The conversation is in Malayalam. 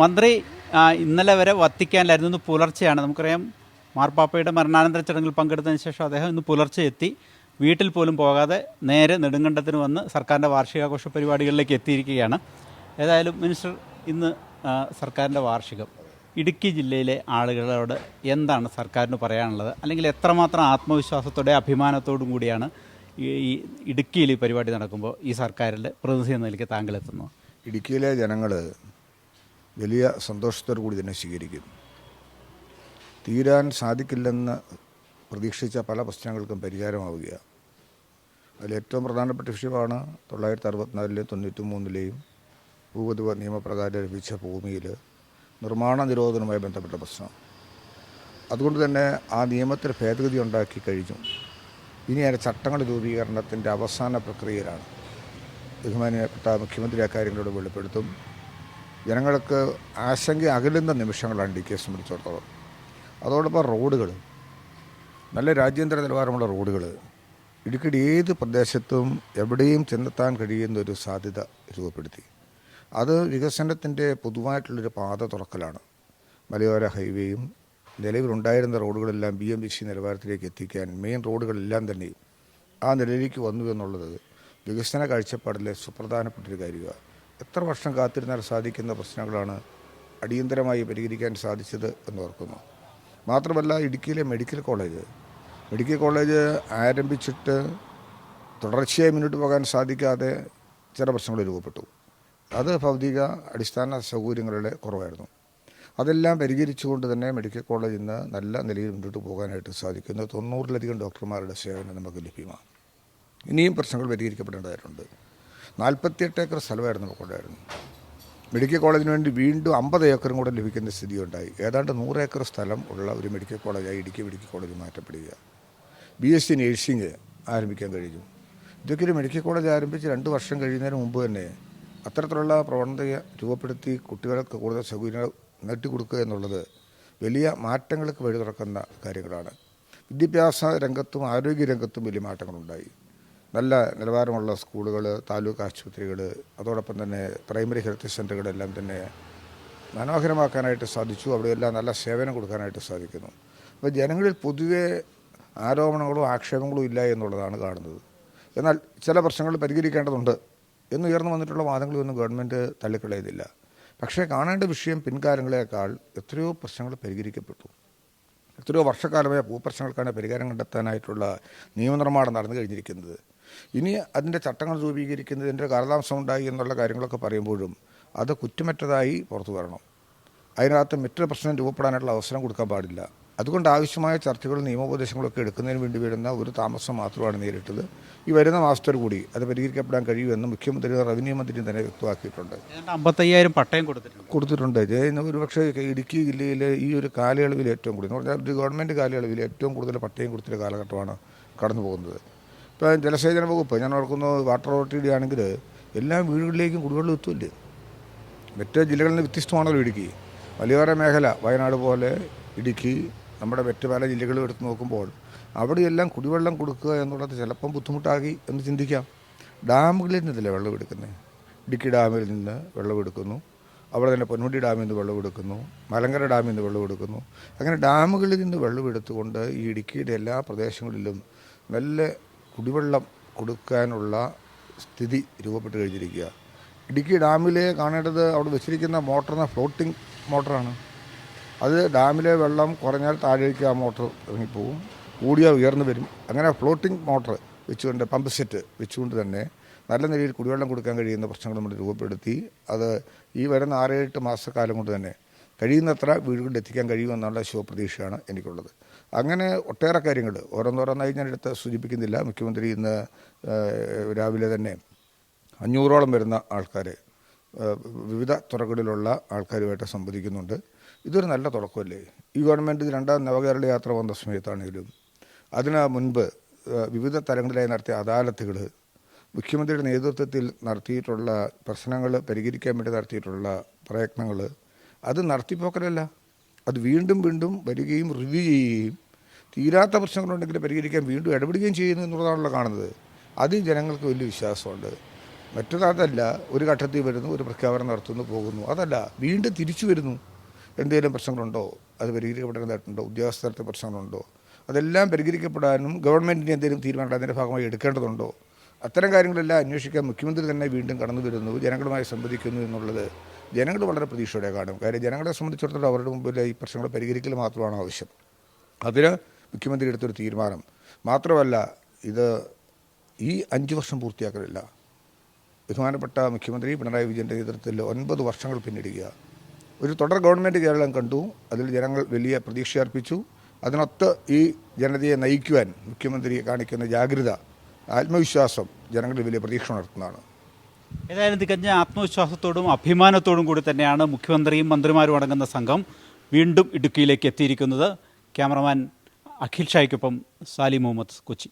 മന്ത്രി ഇന്നലെ വരെ വത്തിക്കാനിലായിരുന്നു. ഇന്ന് പുലർച്ചെയാണ്. നമുക്കറിയാം മാർപ്പാപ്പയുടെ മരണാനന്തര ചടങ്ങിൽ പങ്കെടുത്തതിന് ശേഷം അദ്ദേഹം ഇന്ന് പുലർച്ചെ എത്തി. വീട്ടിൽ പോലും പോകാതെ നേരെ നെടുങ്കണ്ടത്തിന് വന്ന് സർക്കാരിന്റെ വാർഷികാഘോഷ പരിപാടികളിലേക്ക് എത്തിയിരിക്കുകയാണ്. ഏതായാലും മിനിസ്റ്റർ ഇന്ന് സർക്കാരിന്റെ വാർഷികം. ഇടുക്കി ജില്ലയിലെ ആളുകളോട് എന്താണ് സർക്കാരിന് പറയാനുള്ളത്? അല്ലെങ്കിൽ എത്രമാത്രം ആത്മവിശ്വാസത്തോടെ അഭിമാനത്തോടും കൂടിയാണ് ഈ ഇടുക്കിയിൽ ഈ പരിപാടി നടക്കുമ്പോൾ ഈ സർക്കാരിന്റെ പ്രതിനിധി എന്ന നിലയ്ക്ക് താങ്കൾ ഇടുക്കിയിലെ ജനങ്ങൾ വലിയ സന്തോഷത്തോടു കൂടി തന്നെ സ്വീകരിക്കും. തീരാൻ സാധിക്കില്ലെന്ന് പ്രതീക്ഷിച്ച പല പ്രശ്നങ്ങൾക്കും പരിഹാരമാവുകയാണ് അതിലേറ്റവും പ്രധാനപ്പെട്ട വിഷയമാണ് തൊള്ളായിരത്തി അറുപത്തിനാലിലെയും തൊണ്ണൂറ്റി മൂന്നിലെയും ഭൂപതിവ നിയമപ്രകാരം ലഭിച്ച ഭൂമിയിൽ നിർമ്മാണ നിരോധനവുമായി ബന്ധപ്പെട്ട പ്രശ്നം. അതുകൊണ്ട് തന്നെ ആ നിയമത്തിൽ ഭേദഗതി ഉണ്ടാക്കി കഴിഞ്ഞു. ഇനി അതിന്റെ ചട്ടങ്ങൾ രൂപീകരണത്തിന്റെ അവസാന പ്രക്രിയയിലാണ്. ബഹുമാനപ്പെട്ട മുഖ്യമന്ത്രി അക്കാര്യങ്ങളോട് വെളിപ്പെടുത്തും. ജനങ്ങൾക്ക് ആശങ്ക അകലുന്ന നിമിഷങ്ങളാണ് ഡി കെ സംബന്ധിച്ചിടത്തോളം. അതോടൊപ്പം റോഡുകൾ നല്ല രാജ്യാന്തര നിലവാരമുള്ള റോഡുകൾ ഇടുക്കിയുടെ ഏത് പ്രദേശത്തും എവിടെയും ചെന്നെത്താൻ കഴിയുന്ന ഒരു സാധ്യത രൂപപ്പെടുത്തി. അത് വികസനത്തിന്റെ പൊതുവായിട്ടുള്ളൊരു പാത തുറക്കലാണ്. മലയോര ഹൈവേയും നിലവിലുണ്ടായിരുന്ന റോഡുകളെല്ലാം ബി എം ബി സി നിലവാരത്തിലേക്ക് എത്തിക്കാൻ മെയിൻ റോഡുകളെല്ലാം തന്നെ ആ നിലയിലേക്ക് വന്നു എന്നുള്ളത് വികസന കാഴ്ചപ്പാടിലെ സുപ്രധാനപ്പെട്ടൊരു കാര്യമാണ്. എത്ര വർഷം കാത്തിരുന്നാൽ സാധിക്കുന്ന പ്രശ്നങ്ങളാണ് അടിയന്തരമായി പരിഹരിക്കാൻ സാധിച്ചത് എന്ന് ഓർക്കുന്നു. മാത്രമല്ല ഇടുക്കിയിലെ മെഡിക്കൽ കോളേജ് മെഡിക്കൽ കോളേജ് ആരംഭിച്ചിട്ട് തുടർച്ചയായി മുന്നോട്ട് പോകാൻ സാധിക്കാതെ ചില പ്രശ്നങ്ങൾ രൂപപ്പെട്ടു. അത് ഭൗതിക അടിസ്ഥാന സൗകര്യങ്ങളുടെ കുറവായിരുന്നു. അതെല്ലാം പരിഹരിച്ചുകൊണ്ട് തന്നെ മെഡിക്കൽ കോളേജിൽ ഇന്ന് നല്ല നിലയിൽ മുന്നോട്ട് പോകാനായിട്ട് സാധിക്കുന്നു. തൊണ്ണൂറിലധികം ഡോക്ടർമാരുടെ സേവനം നമുക്ക് ലഭ്യമാണ്. ഇനിയും പ്രശ്നങ്ങൾ പരിഹരിക്കപ്പെടേണ്ടതായിട്ടുണ്ട്. നാൽപ്പത്തിയെട്ട് ഏക്കർ സ്ഥലമായിരുന്നു നമുക്കുണ്ടായിരുന്നു മെഡിക്കൽ കോളേജിന് വേണ്ടി വീണ്ടും അമ്പത് ഏക്കറും കൂടെ ലഭിക്കുന്ന സ്ഥിതി ഉണ്ടായി ഏതാണ്ട് നൂറ് ഏക്കർ സ്ഥലം ഉള്ള ഒരു മെഡിക്കൽ കോളേജായി ഇടുക്കി മെഡിക്കൽ കോളേജ് മാറ്റപ്പെടുക. ബി എസ് സി നേഴ്സിംഗ് ആരംഭിക്കാൻ കഴിഞ്ഞു. ഇതൊക്കെ ഒരു മെഡിക്കൽ കോളേജ് ആരംഭിച്ച് രണ്ട് വർഷം കഴിയുന്നതിന് മുമ്പ് തന്നെ അത്തരത്തിലുള്ള പ്രവണത രൂപപ്പെടുത്തി കുട്ടികൾക്ക് കൂടുതൽ സൗകര്യങ്ങൾ നേട്ടിക്കൊടുക്കുക എന്നുള്ളത് വലിയ മാറ്റങ്ങൾക്ക് വഴി തുറക്കുന്ന കാര്യങ്ങളാണ്. വിദ്യാഭ്യാസ രംഗത്തും ആരോഗ്യ രംഗത്തും വലിയ മാറ്റങ്ങളുണ്ടായി. നല്ല നിലവാരമുള്ള സ്കൂളുകൾ താലൂക്ക് ആശുപത്രികൾ അതോടൊപ്പം തന്നെ പ്രൈമറി ഹെൽത്ത് സെന്ററുകളെല്ലാം തന്നെ മനോഹരമാക്കാനായിട്ട് സാധിച്ചു. അവിടെയെല്ലാം നല്ല സേവനം കൊടുക്കാനായിട്ട് സാധിക്കുന്നു. അപ്പോൾ ജനങ്ങളിൽ പൊതുവെ ആരോപണങ്ങളോ ആക്ഷേപങ്ങളോ ഇല്ല എന്നുള്ളതാണ് കാണുന്നത്. എന്നാൽ ചില പ്രശ്നങ്ങൾ പരിഹരിക്കേണ്ടതുണ്ട് എന്ന് ഉയർന്നു വന്നിട്ടുള്ള വാദങ്ങളൊന്നും ഗവൺമെന്റ് തള്ളിക്കളയുന്നില്ല. പക്ഷേ കാണേണ്ട വിഷയം പിൻകാലങ്ങളേക്കാൾ എത്രയോ പ്രശ്നങ്ങൾ പരിഹരിക്കപ്പെട്ടു. എത്രയോ വർഷക്കാലമായ ഭൂപ്രശ്നങ്ങൾക്കാണ് പരിഹാരം കണ്ടെത്താനായിട്ടുള്ള നിയമനിർമ്മാണം നടന്നു കഴിഞ്ഞിരിക്കുന്നത്. ഇനി അതിന്റെ ചട്ടങ്ങൾ രൂപീകരിക്കുന്നതിന്റെ കാലതാമസം ഉണ്ടായി എന്നുള്ള കാര്യങ്ങളൊക്കെ പറയുമ്പോഴും അത് കുറ്റമറ്റതായി പുറത്തു വരണം. അതിനകത്ത് മറ്റൊരു പ്രശ്നം രൂപപ്പെടാനുള്ള അവസരം കൊടുക്കാൻ പാടില്ല. അതുകൊണ്ട് ആവശ്യമായ ചർച്ചകളും നിയമോപദേശങ്ങളൊക്കെ എടുക്കുന്നതിന് വേണ്ടി വരുന്ന ഒരു താമസം മാത്രമാണ് നേരിട്ടത്. ഈ വരുന്ന മാസത്തോടു കൂടി അത് പരിഹരിക്കപ്പെടാൻ കഴിയുമെന്ന് മുഖ്യമന്ത്രി റവന്യൂ മന്ത്രി തന്നെ വ്യക്തമാക്കിയിട്ടുണ്ട്. അമ്പത്തയ്യായിരം പട്ടയം കൊടുത്തിട്ടുണ്ട്. കൊടുത്തിട്ടുണ്ട്. ഒരു ഒരുപക്ഷെ ഇടുക്കി ജില്ലയിൽ ഈ ഒരു കാലയളവിൽ ഏറ്റവും കൂടുതൽ എന്ന് പറഞ്ഞാൽ ഒരു ഗവൺമെന്റ് കാലയളവിൽ ഏറ്റവും കൂടുതൽ പട്ടയം കൊടുത്തൊരു കാലഘട്ടമാണ് കടന്നു പോകുന്നത് ഇപ്പോൾ ജലസേചന വകുപ്പ് ഞാൻ ഓർക്കുന്നു വാട്ടർ അതോറിറ്റിയുടെ ആണെങ്കിൽ എല്ലാ വീടുകളിലേക്കും കുടിവെള്ളം എത്തുമില്ല? മറ്റ് ജില്ലകളിൽ നിന്ന് വ്യത്യസ്തമാണല്ലോ ഇടുക്കി. മലയോര മേഖല വയനാട് പോലെ ഇടുക്കി നമ്മുടെ മറ്റ് പല ജില്ലകളും എടുത്ത് നോക്കുമ്പോൾ അവിടെയെല്ലാം കുടിവെള്ളം കൊടുക്കുക എന്നുള്ളത് ചിലപ്പം ബുദ്ധിമുട്ടാകി എന്ന് ചിന്തിക്കാം. ഡാമുകളിൽ നിന്നല്ലേ വെള്ളം എടുക്കുന്നത് ഇടുക്കി ഡാമിൽ നിന്ന് വെള്ളം എടുക്കുന്നു. അവിടെ തന്നെ പൊന്മുടി ഡാമിൽ നിന്ന് വെള്ളം എടുക്കുന്നു. മലങ്കര ഡാമിൽ നിന്ന് വെള്ളം എടുക്കുന്നു. അങ്ങനെ ഡാമുകളിൽ നിന്ന് വെള്ളം എടുത്തുകൊണ്ട് ഈ ഇടുക്കിയുടെ എല്ലാ പ്രദേശങ്ങളിലും നല്ല കുടിവെള്ളം കൊടുക്കാനുള്ള സ്ഥിതി രൂപപ്പെട്ട് കഴിഞ്ഞിരിക്കുക. ഇടുക്കി ഡാമിലെ കാണേണ്ടത് അവിടെ വെച്ചിരിക്കുന്ന മോട്ടറിന് ഫ്ലോട്ടിംഗ് മോട്ടറാണ്. അത് ഡാമിലെ വെള്ളം കുറഞ്ഞാൽ താഴേക്ക് ആ മോട്ടർ ഇറങ്ങിപ്പോവും. കൂടിയാൽ ഉയർന്നു വരും. അങ്ങനെ ഫ്ലോട്ടിംഗ് മോട്ടർ വെച്ചുകൊണ്ട് പമ്പ് സെറ്റ് വെച്ചുകൊണ്ട് തന്നെ നല്ല നിലയിൽ കുടിവെള്ളം കൊടുക്കാൻ കഴിയുന്ന പ്രശ്നങ്ങൾ നമ്മൾ രൂപപ്പെടുത്തി. അത് ഈ വരുന്ന ആറേഴെട്ട് മാസക്കാലം കൊണ്ട് തന്നെ കഴിയുന്നത്ര വീടുകളിൽ എത്തിക്കാൻ കഴിയുമെന്നുള്ള ശുഭപ്രതീക്ഷയാണ് എനിക്കുള്ളത്. അങ്ങനെ ഒട്ടേറെ കാര്യങ്ങൾ. ഓരോന്നോരോന്നായി ഞാൻ എടുത്ത് സൂചിപ്പിക്കുന്നില്ല. മുഖ്യമന്ത്രി ഇന്ന് രാവിലെ തന്നെ അഞ്ഞൂറോളം വരുന്ന ആൾക്കാർ വിവിധ തുറകളിലുള്ള ആൾക്കാരുമായിട്ട് സംവദിക്കുന്നുണ്ട്. ഇതൊരു നല്ല തുടക്കമല്ലേ? ഈ ഗവൺമെന്റ് രണ്ടാം നവകേരള യാത്ര വന്ന സമയത്താണെങ്കിലും അതിന് മുൻപ് വിവിധ തലങ്ങളിലായി നടത്തിയ അദാലത്തുകൾ മുഖ്യമന്ത്രിയുടെ നേതൃത്വത്തിൽ നടത്തിയിട്ടുള്ള പ്രശ്നങ്ങൾ പരിഹരിക്കാൻ വേണ്ടി നടത്തിയിട്ടുള്ള പ്രയത്നങ്ങൾ അത് നടത്തിപ്പോക്കലല്ല. അത് വീണ്ടും വീണ്ടും വരികയും റിവ്യൂ ചെയ്യുകയും തീരാത്ത പ്രശ്നങ്ങളുണ്ടെങ്കിൽ പരിഹരിക്കാൻ വീണ്ടും ഇടപെടുകയും ചെയ്യുന്നു എന്നുള്ളതാണല്ലോ കാണുന്നത്. അതിൽ ജനങ്ങൾക്ക് വലിയ വിശ്വാസമുണ്ട്. മറ്റൊരാതല്ല ഒരു ഘട്ടത്തിൽ വരുന്നു ഒരു പ്രഖ്യാപനം നടത്തുന്നു പോകുന്നു. അതല്ല വീണ്ടും തിരിച്ചു വരുന്നു. എന്തെങ്കിലും പ്രശ്നങ്ങളുണ്ടോ? അത് പരിഹരിക്കപ്പെടേണ്ടതായിട്ടുണ്ടോ? ഉദ്യോഗസ്ഥരുടെ പ്രശ്നങ്ങളുണ്ടോ? അതെല്ലാം പരിഹരിക്കപ്പെടാനും ഗവൺമെന്റിന് എന്തെങ്കിലും തീരുമാനം അതിന്റെ ഭാഗമായി എടുക്കേണ്ടതുണ്ടോ? അത്തരം കാര്യങ്ങളെല്ലാം അന്വേഷിക്കാൻ മുഖ്യമന്ത്രി തന്നെ വീണ്ടും കടന്നു വരുന്നു ജനങ്ങളുമായി സംവദിക്കുന്നു എന്നുള്ളത് ജനങ്ങൾ വളരെ പ്രതീക്ഷയോടെ കാണും. കാര്യം ജനങ്ങളെ സംബന്ധിച്ചിടത്തോളം അവരുടെ മുമ്പിൽ ഈ പ്രശ്നങ്ങൾ പരിഹരിക്കൽ മാത്രമാണ് ആവശ്യം. അതിന് മുഖ്യമന്ത്രി എടുത്തൊരു തീരുമാനം. മാത്രമല്ല ഇത് ഈ അഞ്ച് വർഷം പൂർത്തിയാക്കലില്ല. ബഹുമാനപ്പെട്ട മുഖ്യമന്ത്രി പിണറായി വിജയന്റെ നേതൃത്വത്തിൽ ഒൻപത് വർഷങ്ങൾ പിന്നിടുക ഒരു തുടർ ഗവൺമെന്റ് കേരളം കണ്ടു. അതിൽ ജനങ്ങൾ വലിയ പ്രതീക്ഷ അർപ്പിച്ചു. അതിനൊത്ത് ഈ ജനതയെ നയിക്കുവാൻ മുഖ്യമന്ത്രി കാണിക്കുന്ന ജാഗ്രത ആത്മവിശ്വാസം ജനങ്ങളിൽ വലിയ പ്രതീക്ഷ ഉണർത്തുന്നതാണ്. ഏതായാലും തികഞ്ഞ ആത്മവിശ്വാസത്തോടും അഭിമാനത്തോടും കൂടി തന്നെയാണ് മുഖ്യമന്ത്രിയും മന്ത്രിമാരും അടങ്ങുന്ന സംഘം വീണ്ടും ഇടുക്കിയിലേക്ക് എത്തിയിരിക്കുന്നത്. ക്യാമറമാൻ അഖിൽ ഷായ്ക്കൊപ്പം സാലി മുഹമ്മദ് കൊച്ചി.